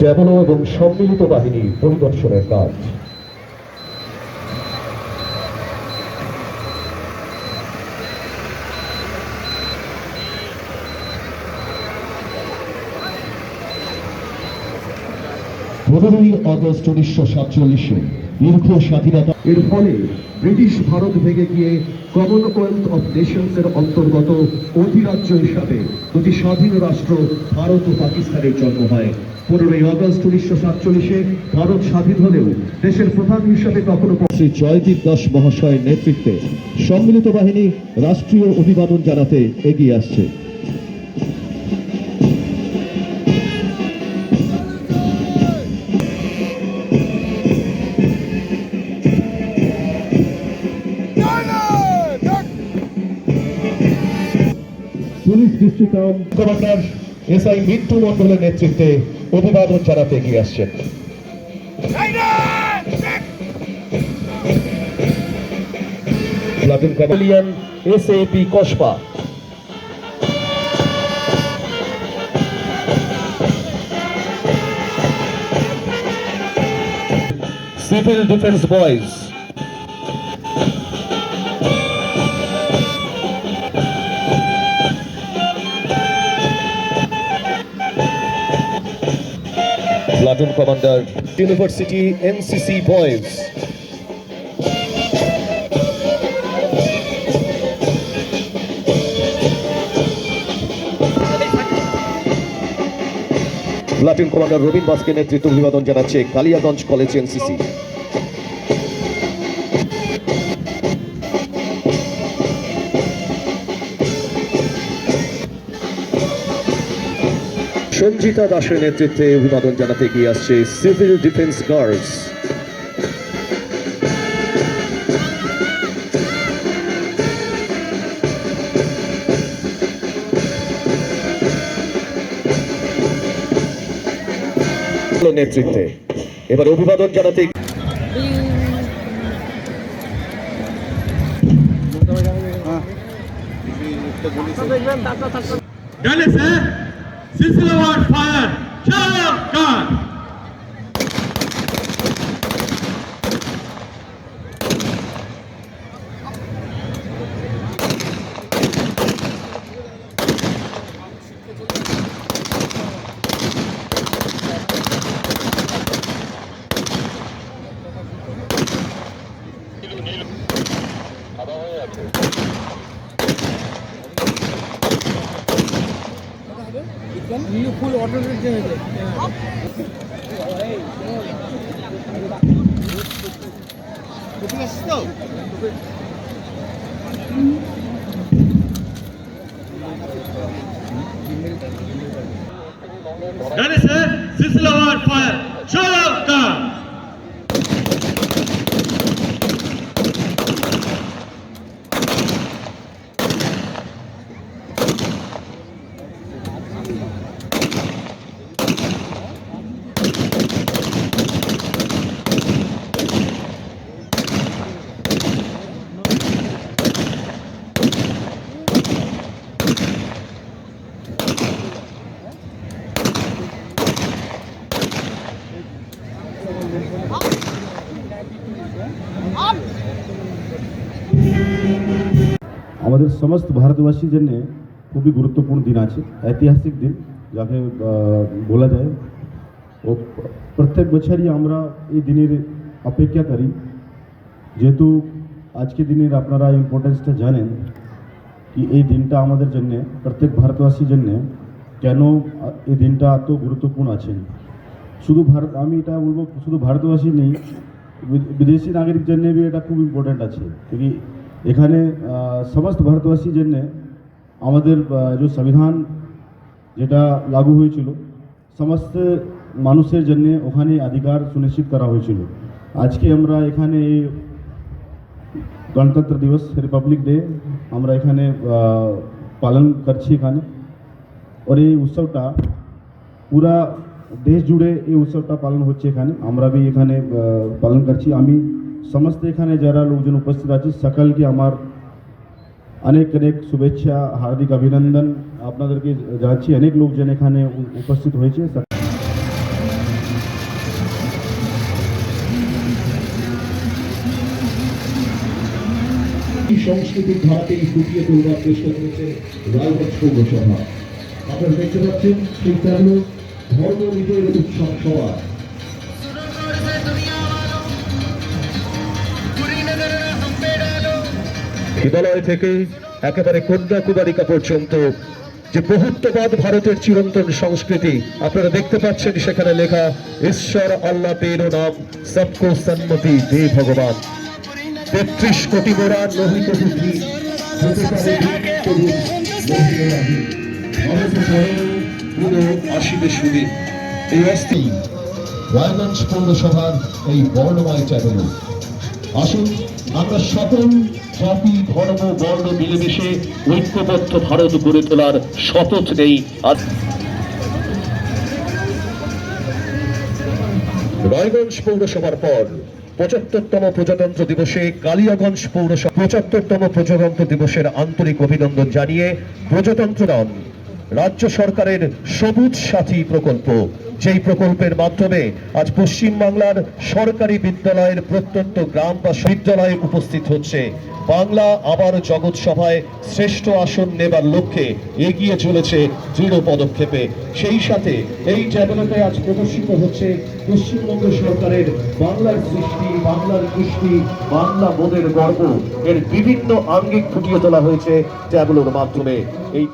Tableau এবং সম্মিলিত বাহিনী পরিদর্শনের কাজ। পনেরোই আগস্ট উনিশশো সাতচল্লিশে দীর্ঘ স্বাধীনতা এর ফলে ব্রিটিশ ভারত ভেঙে গিয়ে কমনওয়েলথ অফ নেশনসের অন্তর্গত অধিরাজ্য হিসাবে দুটি স্বাধীন রাষ্ট্র ভারত ও পাকিস্তানের জন্ম হয়। পনেরোই আগস্ট উনিশশো সাতচল্লিশে ভারত স্বাধীন হলেও দেশের প্রধান হিসাবে কখনো শ্রী জয়দীপ দাস মহাশয়ের নেতৃত্বে সম্মিলিত বাহিনী রাষ্ট্রীয় অভিবাদন জানাতে এগিয়ে আসছে। Police district commander S I Mintu মন্ডলের নেতৃত্বে অভিবাদন জানাতে এগিয়ে আসছেন। Kasba. Civil defence boys platoon commander university NCC boys platoon commander Rabin বাসকে নেতৃত্ব অভিবাদন জানাচ্ছে কালিয়াগঞ্জ কলেজ এনসিসি সঞ্জিতা দাসের নেতৃত্বে অভিবাদন জানাতে এগিয়ে আসছে সিভিল ডিফেন্স গার্ডস। নেতৃত্বে। এবার অভিবাদন জানাতে Galese, Silsilawar fire. Shah Khan. Up, God! You full order it. This is our fire. Shut up, আমাদের সমস্ত ভারতবাসীর জন্য খুবই গুরুত্বপূর্ণ দিন আছে, ঐতিহাসিক দিন, যাকে বলা যায়। ও প্রত্যেক বছরই আমরা এই দিনের অপেক্ষা করি। যেহেতু আজকে দিনের আপনারা ইম্পর্টেন্সটা জানেন কি এই দিনটা আমাদের জন্য, প্রত্যেক ভারতবাসীর জন্য কেন এই দিনটা এত গুরুত্বপূর্ণ আছে। শুধু ভারত আমি এটা বলব, শুধু ভারতবাসী নেই বিদেশি নাগরিক জন্য এটা খুব ইম্পর্ট্যান্ট আছে। কি এখানে সমস্ত ভারতবাসীর জন্য আমাদের যে সংবিধান যেটা লাগু হয়েছিল, সমস্ত মানুষের জন্য ওখানে অধিকার সুনিশ্চিত করা হয়েছিল। আজকে আমরা এখানে এই গণতন্ত্র দিবস রিপাবলিক ডে আমরা এখানে পালন করছি এখানে। আর এই উৎসবটা পুরা দেশ জুড়ে এই উৎসবটা পালন হচ্ছে এখানে। আমরা বি এখানে পালন করছি। আমি সমস্ত এখানে যারা লোকজন উপস্থিত আছি, সকলকে আমার অনেক অনেক শুভেচ্ছা, হার্দিক অভিনন্দন। আপনাদেরকে যাচ্ছি অনেক লোকজন এখানে উপস্থিত হয়েছে। সংস্কৃতির ধারাকেই ফুটিয়ে তোলবার চেষ্টা করেছে রায়গঞ্জ পৌরসভা। আপনারা দেখতে পাচ্ছেন ধর্ম নিজের উৎসব সভা হিমালয় থেকে একেবারে কন্যাকুমারিকা পর্যন্ত যে বহুত্ববাদ ভারতের চিরন্তন সংস্কৃতি আপনারা দেখতে পাচ্ছেন সেখানে লেখা ঈশ্বর আল্লাহ তেরো নাম সবকো সন্মতি দে ভগবান তেত্রিশ কোটি মোড়া লোহিত পুঁথি পুরো আসিবে সুদিন এই অস্থি রায়গঞ্জ পৌরসভার এই বর্ণময় চ্যানেল। আসুন, আমরা সকল জাতি, ধর্ম, বর্ণ মিলেমিশে ঐক্যবদ্ধ ভারত গড়ে তোলার শপথ নেই। রায়গঞ্জ পৌরসভার পর পঁচাত্তরতম প্রজাতন্ত্র দিবসে কালিয়াগঞ্জ পৌরসভা পঁচাত্তরতম প্রজাতন্ত্র দিবসের আন্তরিক অভিনন্দন জানিয়ে প্রজাতন্ত্র দান রাজ্য সরকারের সবুজ সাথী প্রকল্প। যেই প্রকল্পের মাধ্যমে আজ পশ্চিমবাংলার সরকারি বিদ্যালয়ের প্রত্যন্ত গ্রাম বা বিদ্যালয়ে উপস্থিত হচ্ছে। বাংলা আবার জগৎ সভায় শ্রেষ্ঠ আসন নেবার লক্ষ্যে এগিয়ে চলেছে দৃঢ় পদক্ষেপে। সেই সাথে এই ট্যাবলেটে আজ প্রদর্শিত হচ্ছে পশ্চিমবঙ্গ সরকারের বাংলার সৃষ্টি, বাংলার কৃষ্টি বাংলা বোধের গর্ব। এর বিভিন্ন আঙ্গিক ফুটিয়ে তোলা হয়েছে ট্যাবলোর মাধ্যমে। এই